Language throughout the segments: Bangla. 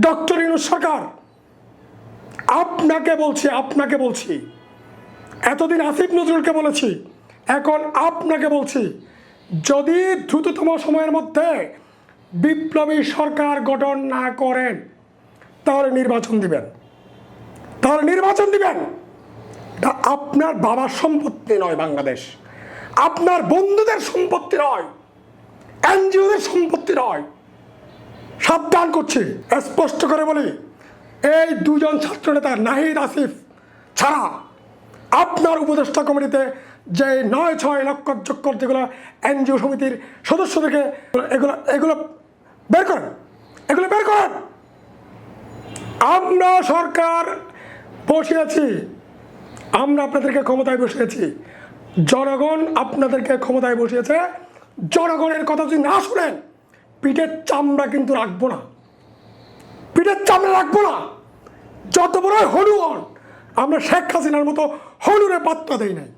ডক্টর ইনুস সরকার, আপনাকে বলছি আপনাকে বলছি, এতদিন আসিফ নজরুলকে বলেছি, এখন আপনাকে বলছি, যদি দ্রুততম সময়ের মধ্যে বিপ্লবী সরকার গঠন না করেন, তাহলে নির্বাচন দিবেন। তাহলে নির্বাচন দিবেন। আপনার বাবার সম্পত্তি নয় বাংলাদেশ। আপনার বন্ধুদের সম্পত্তি নয়। এনজিওদের সম্পত্তি নয়। সাবধান করছি, স্পষ্ট করে বলি। এই দুজন ছাত্রনেতা নাহিদ আসিফ ছাড়া আপনার উপদেষ্টা কমিটিতে যে নয় ছয় লক্ষ চক্কর যেগুলো এনজিও সমিতির সদস্যদেরকে এগুলো এগুলো বের করেন, এগুলো বের করেন। আমরা সরকার বসিয়েছি, আমরা আপনাদেরকে ক্ষমতায় বসিয়েছি, জনগণ আপনাদেরকে ক্ষমতায় বসিয়েছে, জনগণের কথা যদি না শুনেন পিঠের চামড়া কিন্তু রাখব না। পিঠের চামড়া রাখব না। যত বড় হলু হন। আমরা শেখ হাসিনার মতো হলুরে পাত্তা দেই নাই।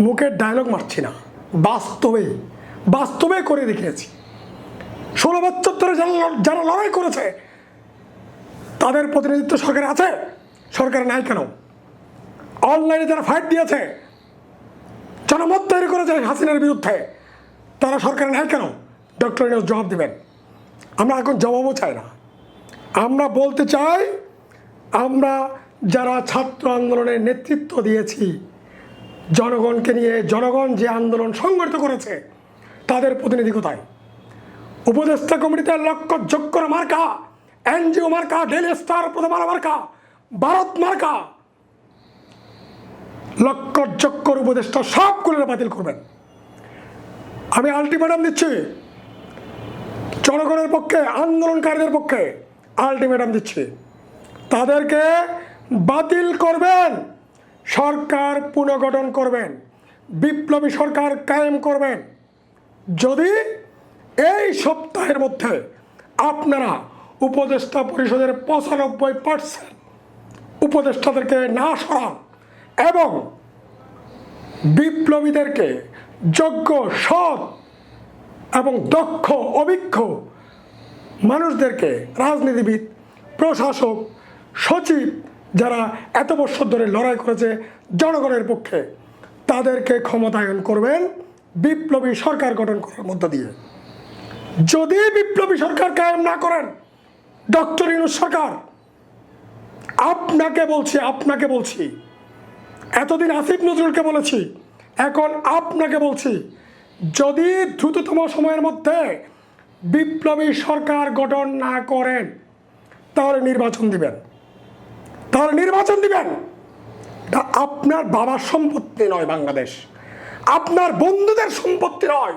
মুখের ডায়লগ মারছি না। বাস্তবে বাস্তবে করে দেখিয়েছি। ষোলো বছর ধরে যারা যারা লড়াই করেছে, তাদের প্রতিনিধিত্ব সরকারে আছে, সরকারে নাই কেন? অনলাইনে যারা ফাইট দিয়েছে, জনমত তৈরি করেছে হাসিনার বিরুদ্ধে, তারা সরকারে নাই কেন? ডক্টর ইউনুস জবাব দেবেন। আমরা এখন জবাবও চাই না। আমরা বলতে চাই, আমরা যারা ছাত্র আন্দোলনের নেতৃত্ব দিয়েছি, জনগণকে নিয়ে জনগণ যে আন্দোলন সংগঠিত করেছে, তাদের প্রতিনিধি কোথায়? উপদেষ্টা কমিটিতে লক্ষ যোগ্য মার্কা, এনজিও মার্কা ডেলি স্টার প্রথম আলো মার্কা, ভারত মার্কা। লক্ষ চক্কর উপদেষ্টা সবগুলো বাতিল করবেন। আমি আলটিমেটাম দিচ্ছি জনগণের পক্ষে, আন্দোলনকারীদের পক্ষে আলটিমেটাম দিচ্ছি। তাদেরকে বাতিল করবেন, সরকার পুনর্গঠন করবেন, বিপ্লবী সরকার কায়েম করবেন। যদি এই সপ্তাহের মধ্যে আপনারা উপদেষ্টা পরিষদের পঁচানব্বই পার্সেন্ট উপদেষ্টাদেরকে না সরান এবং বিপ্লবীদেরকে যোগ্য সৎ এবং দক্ষ, অভিজ্ঞ মানুষদেরকে রাজনীতিবিদ, প্রশাসক, সচিব যারা এত বছর ধরে লড়াই করেছে জনগণের পক্ষে, তাদেরকে ক্ষমতায়ন করবেন বিপ্লবী সরকার গঠন করার মধ্য দিয়ে। যদি বিপ্লবী সরকার কায়েম না করেন, ডক্টর ইনুস সরকার, আপনাকে বলছি আপনাকে বলছি, এতদিন আসিফ নজরুলকে বলেছি, এখন আপনাকে বলছি যদি দ্রুততম সময়ের মধ্যে বিপ্লবী সরকার গঠন না করেন, তাহলে নির্বাচন দিবেন। তাহলে নির্বাচন দিবেন। এটা আপনার বাবার সম্পত্তি নয় বাংলাদেশ। আপনার বন্ধুদের সম্পত্তি নয়।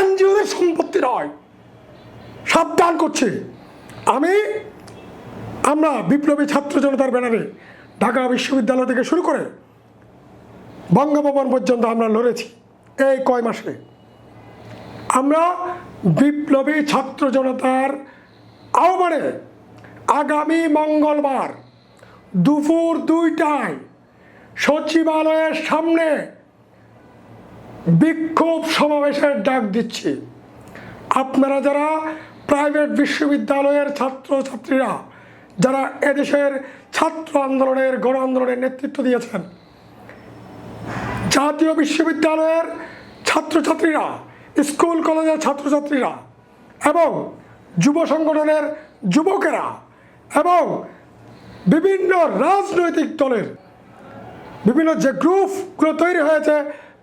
এনজিওদের সম্পত্তি নয়। সাবধান করছি। আমি, আমরা বিপ্লবী ছাত্র জনতার ব্যানারে ঢাকা বিশ্ববিদ্যালয় থেকে শুরু করে বঙ্গভবন পর্যন্ত আমরা লড়েছি। এই কয় মাসে? আমরা বিপ্লবী ছাত্র জনতার আহ্বানে আগামী মঙ্গলবার দুপুর দুইটায় সচিবালয়ের সামনে বিক্ষোভ সমাবেশের ডাক দিচ্ছি। আপনারা যারা প্রাইভেট বিশ্ববিদ্যালয়ের ছাত্রছাত্রীরা, যারা এদেশের ছাত্র আন্দোলনের গণ আন্দোলনের নেতৃত্ব দিয়েছেন জাতীয় বিশ্ববিদ্যালয়ের ছাত্রছাত্রীরা, স্কুল, কলেজের ছাত্রছাত্রীরা এবং যুব সংগঠনের যুবকেরা এবং বিভিন্ন রাজনৈতিক দলের বিভিন্ন যে গ্রুপগুলো তৈরি হয়েছে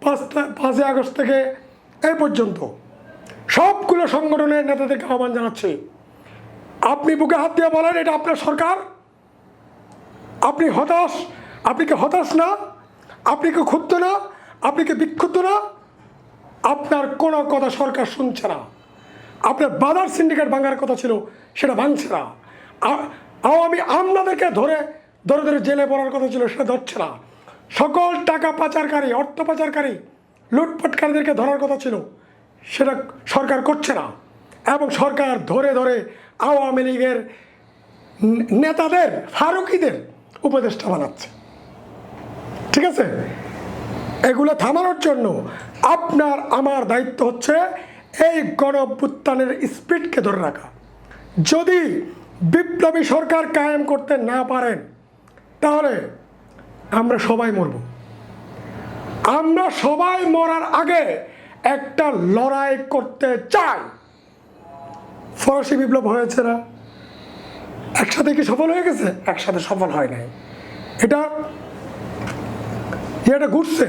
পাঁচটা পাঁচই আগস্ট থেকে এই পর্যন্ত, সবগুলো সংগঠনের নেতাদেরকে আহ্বান জানাচ্ছি। আপনি বুকে হাত দিয়ে বলেন, এটা আপনার সরকার? আপনি হতাশ? আপনি কি হতাশ না? আপনি কি ক্ষুব্ধ না? আপনি কি বিক্ষুব্ধ না? আপনার কোনো কথা সরকার শুনছে না। আপনার বাজার সিন্ডিকেট ভাঙার কথা ছিল, সেটা ভাঙছে না। আওয়ামী আমলাদেরকে ধরে ধরে ধরে জেলে পড়ার কথা ছিল, সেটা ধরছে না। সকল টাকা পাচারকারী, অর্থ পাচারকারী, লুটপাটকারীদেরকে ধরার কথা ছিল, সেটা সরকার করছে না। এবং সরকার ধরে ধরে আওয়ামী লীগের নেতাদের, ফারুকিদের উপদেষ্টা বানাচ্ছে। ঠিক আছে? এগুলো থামানোর জন্য আপনার, আমার দায়িত্ব হচ্ছে এই গণ স্পিডকে ধরে রাখা। যদি বিপ্লবী সরকার কায়েম করতে না পারেন, তাহলে আমরা সবাই মরব। আমরা সবাই মরার আগে একটা লড়াই করতে চাই। ফরাসি বিপ্লব হয়েছে না? একসাথে কি সফল হয়ে গেছে? একসাথে সফল হয় নাই। এটা এটা ঘুরছে।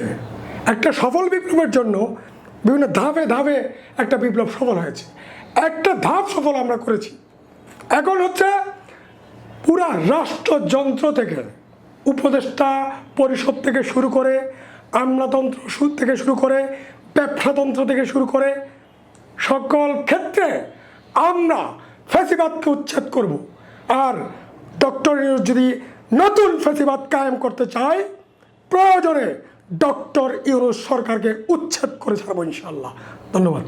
একটা সফল বিপ্লবের জন্য বিভিন্ন ধাপে ধাপে একটা বিপ্লব সফল হয়েছে। একটা ধাপ সফল আমরা করেছি। এখন হচ্ছে পুরা রাষ্ট্রযন্ত্র থেকে, উপদেষ্টা পরিষদ থেকে শুরু করে, আমলাতন্ত্র থেকে শুরু করে, ব্যবসাতন্ত্র থেকে শুরু করে সকল ক্ষেত্রে আমরা ফ্যাসিবাদকে উচ্ছেদ করব। আর ডক্টর যদি নতুন ফ্যাসিবাদ কায়েম করতে চায় প্রয়োজনে ডক্টর ইউনুস সরকারকে উচ্ছেদ করে ছাড়বো ইনশাল্লাহ ধন্যবাদ।